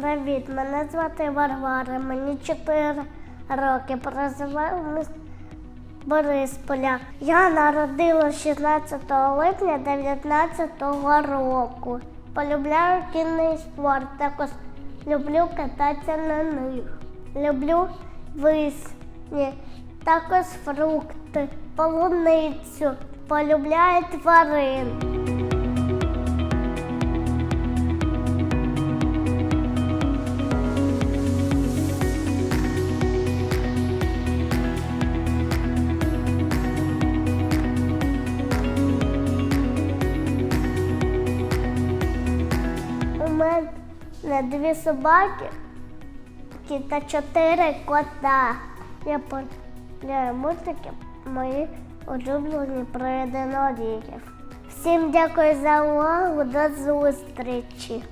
Привіт, мене звати Варвара, мені 4 роки. Проживаю Борисполя. Я народилася 16 липня 19 року. Полюбляю кінний спорт, також люблю кататися на них. Люблю висні, також фрукти, полуницю. Полюбляю тварин. Дві собаки та чотири кота. Я полюбляю мультики мої улюблені про єдинорігів. Всім дякую за увагу, до зустрічі!